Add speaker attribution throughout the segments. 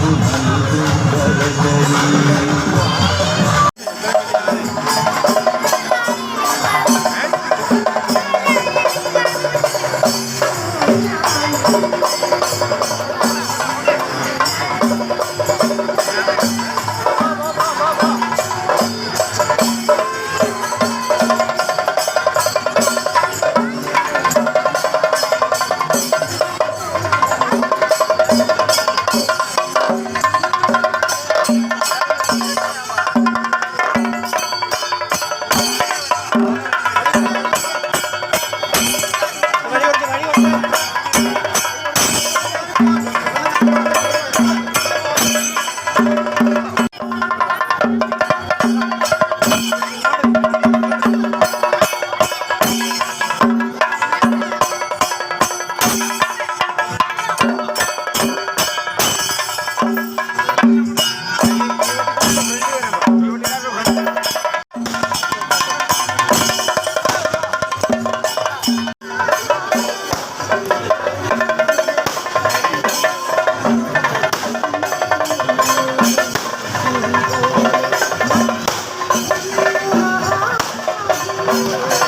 Speaker 1: Thank you. Música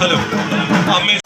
Speaker 1: hello అమ్మే